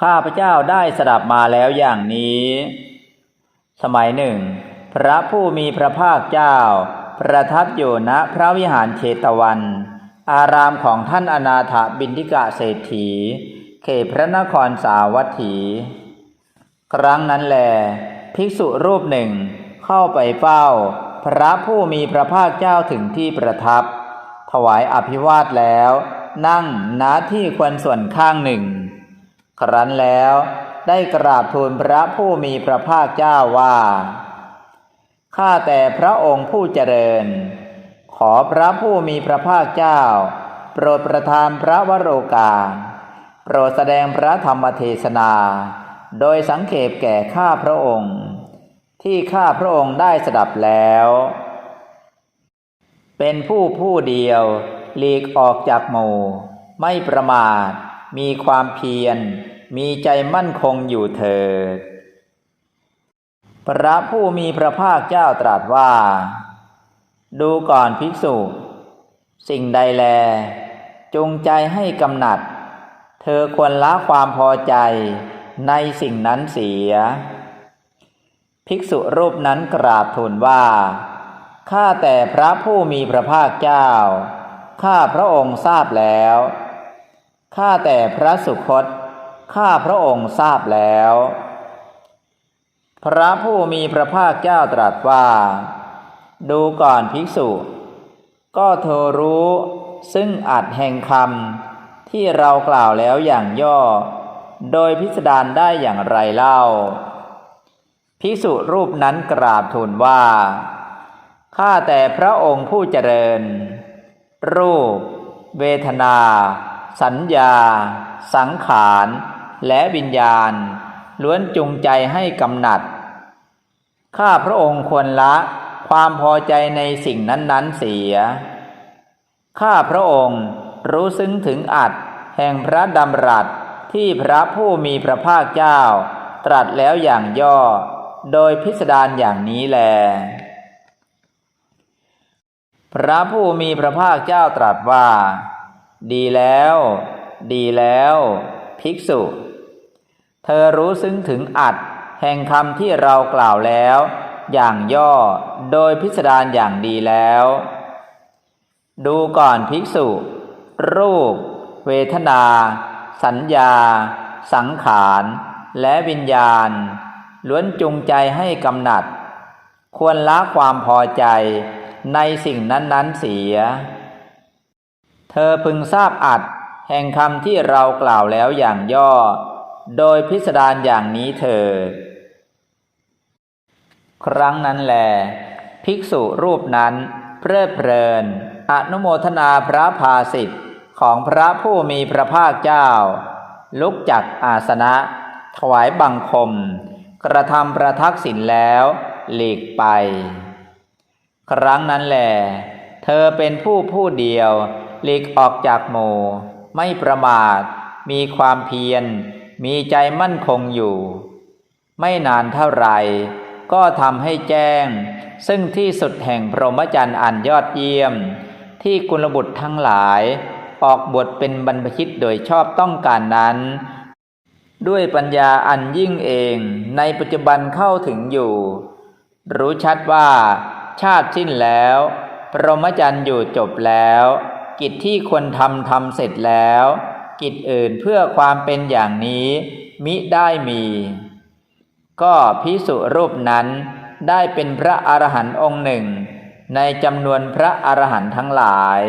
ข้าพเจ้าได้สดับมาแล้วอย่างนี้ สมัยหนึ่ง พระผู้มีพระภาคเจ้า ประทับอยู่ณพระวิหารเชตวัน อารามของท่านอนาถบินทิกะเศรษฐี เขตพระนครสาวัตถี ครั้งนั้นแล ภิกษุรูปหนึ่งเข้าไปเฝ้า พระผู้มีพระภาคเจ้าถึงที่ประทับ ถวายอภิวาทแล้ว นั่งณที่ควรส่วนข้างหนึ่ง ครั้นแล้วได้กราบทูลพระผู้มีพระภาคเจ้าว่า ข้าแต่พระองค์ผู้เจริญ ขอพระผู้มีพระภาคเจ้า โปรดประทานพระวโรกาสโปรดแสดงพระธรรมเทศนา โดยสังเขปแก่ข้าพระองค์ ที่ข้าพระองค์ได้สดับแล้ว เป็นผู้ผู้เดียวหลีกออกจากหมู่ ไม่ประมาท มีความเพียร มีใจมั่นคงอยู่เถิด พระผู้มีพระภาคเจ้าตรัสว่า ดูก่อนภิกษุ สิ่งใดแล จงใจให้กำหนัด เธอควรละความพอใจในสิ่งนั้นเสีย ภิกษุรูปนั้นกราบทูลว่า ข้าแต่พระผู้มีพระภาคเจ้า ข้าพระองค์ทราบแล้ว ข้าแต่พระสุคต ข้าพระองค์ทราบแล้ว พระผู้มีพระภาคเจ้าตรัสว่า ดูก่อนภิกษุ ก็เธอรู้ซึ่งอัดแห่งคำที่เรากล่าวแล้วอย่างย่อ โดยพิสดารได้อย่างไรเล่า ภิกษุรูปนั้นกราบทูลว่า ข้าแต่พระองค์ผู้เจริญ รูป เวทนา สัญญา สังขาร และวิญญาณ ล้วนจูงใจให้กำหนัด ข้าพระองค์ควรละความพอใจในสิ่งนั้น ๆ เสีย ข้าพระองค์รู้ซึ้งถึงอัดแห่งพระดำรัสที่พระผู้มีพระภาคเจ้า ตรัสแล้วอย่างย่อ โดยพิสดารอย่างนี้แล พระผู้มีพระภาคเจ้าตรัสว่า ดีแล้ว ดีแล้ว ภิกษุ เธอรู้ซึ้งถึงอัดแห่งคำที่เรากล่าวแล้ว อย่างย่อโดยพิสดารอย่างดีแล้ว ดูก่อนภิกษุ รูป เวทนา สัญญา สังขาร และวิญญาณ ล้วนจูงใจให้กำหนัด ควรละความพอใจในสิ่งนั้น ๆ เสีย เธอพึงทราบอัดแห่งคำที่เรากล่าวแล้วอย่างย่อ โดยพิสดารอย่างนี้เถิดครั้งนั้นแล ภิกษุรูปนั้น เพลิดเพลิน อนุโมทนาพระภาสิทธิ์ของพระผู้มีพระภาคเจ้า ลุกจากอาสนะ ถวายบังคม กระทำประทักษิณแล้ว หลีกไป ครั้งนั้นแหลเธอเป็นผู้ผู้เดียว หลีกออกจากหมู่ไม่ประมาท มีความเพียร มีใจมั่นคงอยู่ ไม่นานเท่าไหร่ ก็ทำให้แจ้ง ซึ่งที่สุดแห่งพรหมจรรย์อันยอดเยี่ยม ที่กุลบุตรทั้งหลาย ออกบทเป็นบรรพชิตโดยชอบต้องการนั้น ด้วยปัญญาอันยิ่งเองในปัจจุบันเข้าถึงอยู่ รู้ชัดว่าชาติสิ้นแล้ว พรหมจรรย์อยู่จบแล้ว กิจที่ควรทำทำเสร็จแล้ว กิจอื่นเพื่อความเป็นอย่างนี้ มิได้มี ก็พิสุรูปนั้นได้เป็นพระอรหันต์องค์หนึ่ง ในจำนวนพระอรหันต์ทั้งหลาย